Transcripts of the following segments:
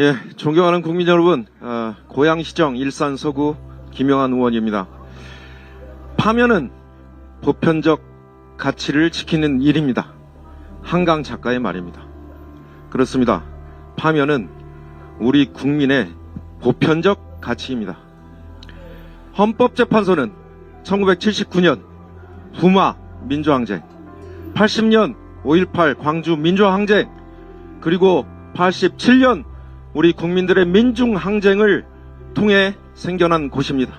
예, 존경하는 국민 여러분, 어, 고양시정 일산 서구 김영환 의원입니다. 파면은 보편적 가치를 지키는 일입니다. 한강 작가의 말입니다. 그렇습니다. 파면은 우리 국민의 보편적 가치입니다. 헌법재판소는 1979년 부마 민주항쟁, 80년 5.18 광주 민주항쟁, 그리고 87년 우리 국민들의 민중 항쟁을 통해 생겨난 곳입니다.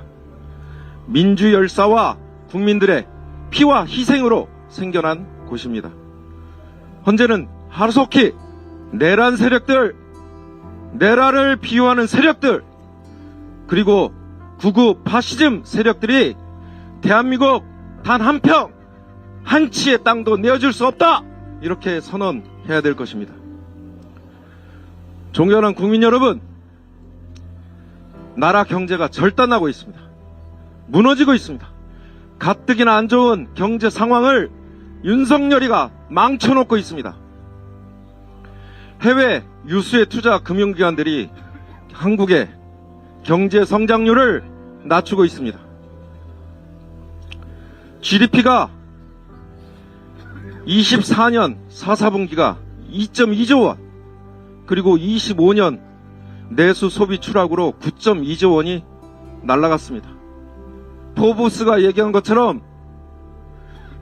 민주 열사와 국민들의 피와 희생으로 생겨난 곳입니다. 현재는 하루속히 내란 세력들, 내란을 비유하는 세력들, 그리고 구구 파시즘 세력들이 대한민국 단 한 평, 한 치의 땅도 내어줄 수 없다! 이렇게 선언해야 될 것입니다. 존경하는 국민 여러분, 나라 경제가 절단나고 있습니다. 무너지고 있습니다. 가뜩이나 안 좋은 경제 상황을 윤석열이가 망쳐놓고 있습니다. 해외 유수의 투자 금융기관들이 한국의 경제 성장률을 낮추고 있습니다. GDP가 24년 4, 4분기가 2.2조 원, 그리고 25년 내수 소비 추락으로 9.2조 원이 날라갔습니다. 포브스가 얘기한 것처럼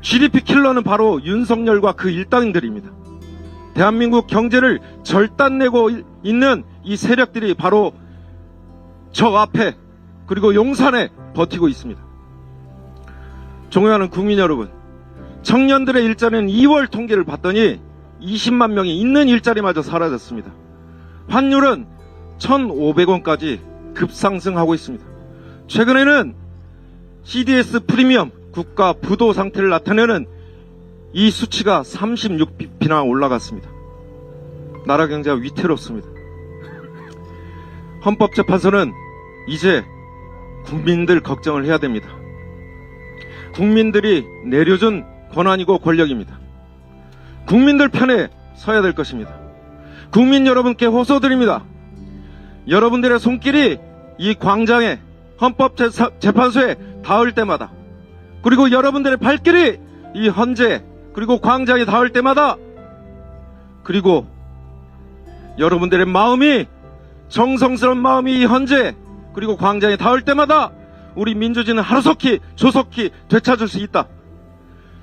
GDP 킬러는 바로 윤석열과 그 일당들입니다. 대한민국 경제를 절단내고 있는 이 세력들이 바로 저 앞에 그리고 용산에 버티고 있습니다. 존경하는 국민 여러분, 청년들의 일자리는 2월 통계를 봤더니 20만 명이 있는 일자리마저 사라졌습니다. 환율은 1,500원까지 급상승하고 있습니다. 최근에는 CDS 프리미엄 국가 부도 상태를 나타내는 이 수치가 36bp나 올라갔습니다. 나라 경제가 위태롭습니다. 헌법재판소는 이제 국민들 걱정을 해야 됩니다. 국민들이 내려준 권한이고 권력입니다. 국민들 편에 서야 될 것입니다. 국민 여러분께 호소드립니다. 여러분들의 손길이 이 광장에 헌법재판소에 닿을 때마다 그리고 여러분들의 발길이 이 헌재 그리고 광장에 닿을 때마다 그리고 여러분들의 마음이 정성스러운 마음이 이 헌재 그리고 광장에 닿을 때마다 우리 민주주의는 하루속히 조속히 되찾을 수 있다.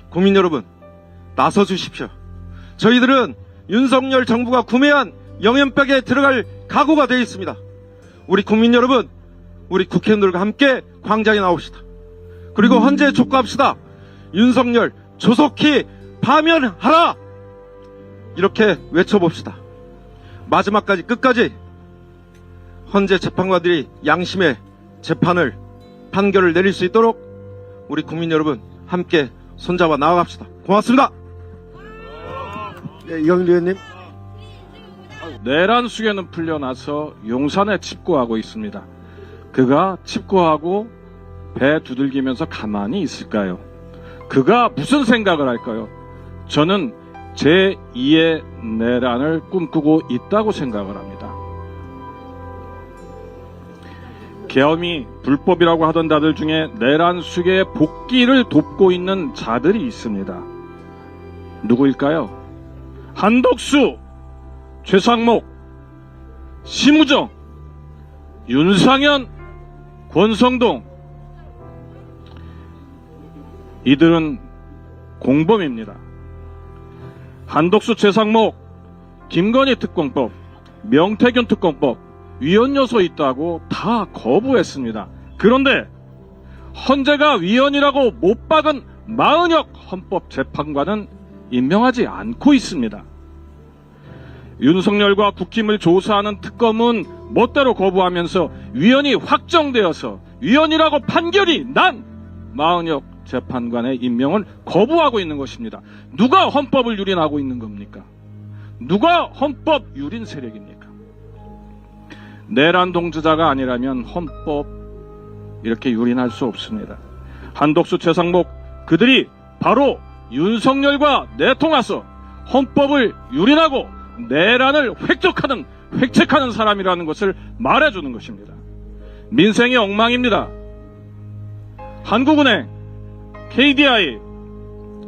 국민 여러분 나서 주십시오. 저희들은 윤석열 정부가 구매한 영연백에 들어갈 각오가 되어 있습니다. 우리 국민 여러분, 우리 국회의원들과 함께 광장에 나옵시다. 그리고 헌재에 촉구합시다. 윤석열 조속히 파면하라! 이렇게 외쳐봅시다. 마지막까지 끝까지 헌재 재판관들이 양심의 재판을 판결을 내릴 수 있도록 우리 국민 여러분 함께 손잡아 나아갑시다. 고맙습니다. 네, 이광일 의원님. 내란 수계는 풀려나서 용산에 칩고하고 있습니다. 그가 칩고하고 배 두들기면서 가만히 있을까요? 그가 무슨 생각을 할까요? 저는 제2의 내란을 꿈꾸고 있다고 생각을 합니다. 계엄이 불법이라고 하던 자들 중에 내란 수계의 복귀를 돕고 있는 자들이 있습니다. 누구일까요? 한덕수, 최상목, 심우정, 윤상현, 권성동 이들은 공범입니다. 한덕수, 최상목, 김건희 특공법, 명태균 특공법, 위헌 요소 있다고 다 거부했습니다. 그런데 헌재가 위헌이라고 못 박은 마은혁 헌법재판관은 임명하지 않고 있습니다. 윤석열과 국힘을 조사하는 특검은 멋대로 거부하면서 위헌이 확정되어서 위헌이라고 판결이 난 마은혁 재판관의 임명을 거부하고 있는 것입니다. 누가 헌법을 유린하고 있는 겁니까? 누가 헌법 유린 세력입니까? 내란 동지자가 아니라면 헌법 이렇게 유린할 수 없습니다. 한독수 최상목 그들이 바로 윤석열과 내통해서 헌법을 유린하고 내란을 획득하는 획책하는 사람이라는 것을 말해주는 것입니다. 민생이 엉망입니다. 한국은행, KDI,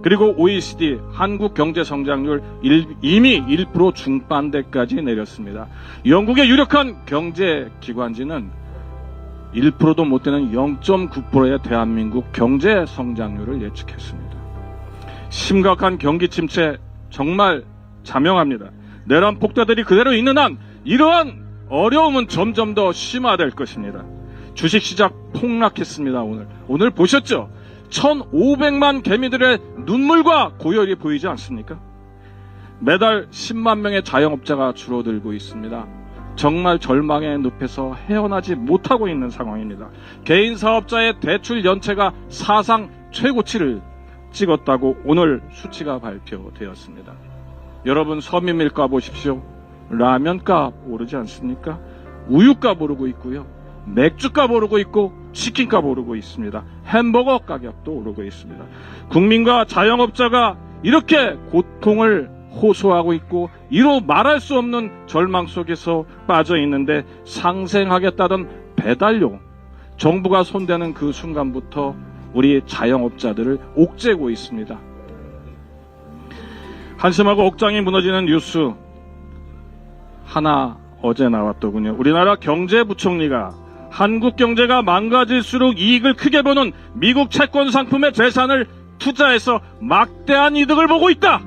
그리고 OECD 한국 경제 성장률 일- 이미 1% 중반대까지 내렸습니다. 영국의 유력한 경제 기관지는 1%도 못 되는 0.9%의 대한민국 경제 성장률을 예측했습니다. 심각한 경기 침체 정말 자명합니다. 내란 폭탄들이 그대로 있는 한 이러한 어려움은 점점 더 심화될 것입니다. 주식시장 폭락했습니다, 오늘. 오늘 보셨죠? 1,500만 개미들의 눈물과 고열이 보이지 않습니까? 매달 10만 명의 자영업자가 줄어들고 있습니다. 정말 절망의 늪에서 헤어나지 못하고 있는 상황입니다. 개인 사업자의 대출 연체가 사상 최고치를 찍었다고 오늘 수치가 발표되었습니다. 여러분 서민밀가 보십시오. 라면값 오르지 않습니까? 우유값 오르고 있고요. 맥주값 오르고 있고 치킨값 오르고 있습니다. 햄버거 가격도 오르고 있습니다. 국민과 자영업자가 이렇게 고통을 호소하고 있고 이로 말할 수 없는 절망 속에서 빠져 있는데 상생하겠다던 배달료 정부가 손대는 그 순간부터 우리 자영업자들을 옥죄고 있습니다. 한심하고 옥장이 무너지는 뉴스 하나 어제 나왔더군요. 우리나라 경제부총리가 한국 경제가 망가질수록 이익을 크게 보는 미국 채권 상품의 재산을 투자해서 막대한 이득을 보고 있다.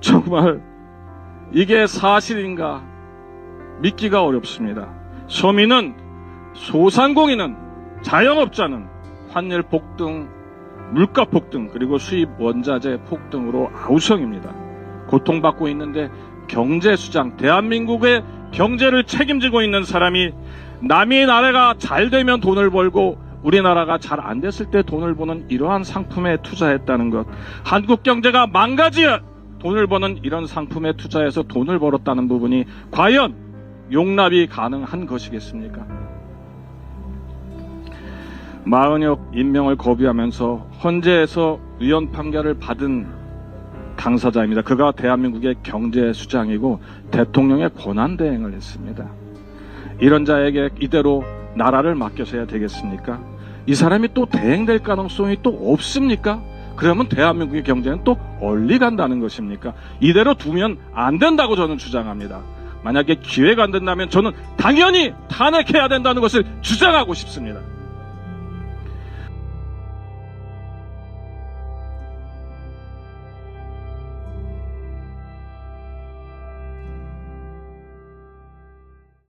정말 이게 사실인가 믿기가 어렵습니다. 서민은 소상공인은 자영업자는 환율 폭등, 물가 폭등 그리고 수입 원자재 폭등으로 아우성입니다. 고통받고 있는데 경제 수장 대한민국의 경제를 책임지고 있는 사람이 남의 나라가 잘 되면 돈을 벌고 우리나라가 잘 안 됐을 때 돈을 버는 이러한 상품에 투자했다는 것. 한국 경제가 망가지어 돈을 버는 이런 상품에 투자해서 돈을 벌었다는 부분이 과연 용납이 가능한 것이겠습니까? 마은혁 임명을 거부하면서 헌재에서 위헌 판결을 받은 당사자입니다. 그가 대한민국의 경제 수장이고 대통령의 권한 대행을 했습니다. 이런 자에게 이대로 나라를 맡겨서야 되겠습니까? 이 사람이 또 대행될 가능성이 또 없습니까? 그러면 대한민국의 경제는 또 얼리 간다는 것입니까? 이대로 두면 안 된다고 저는 주장합니다. 만약에 기회가 안 된다면 저는 당연히 탄핵해야 된다는 것을 주장하고 싶습니다.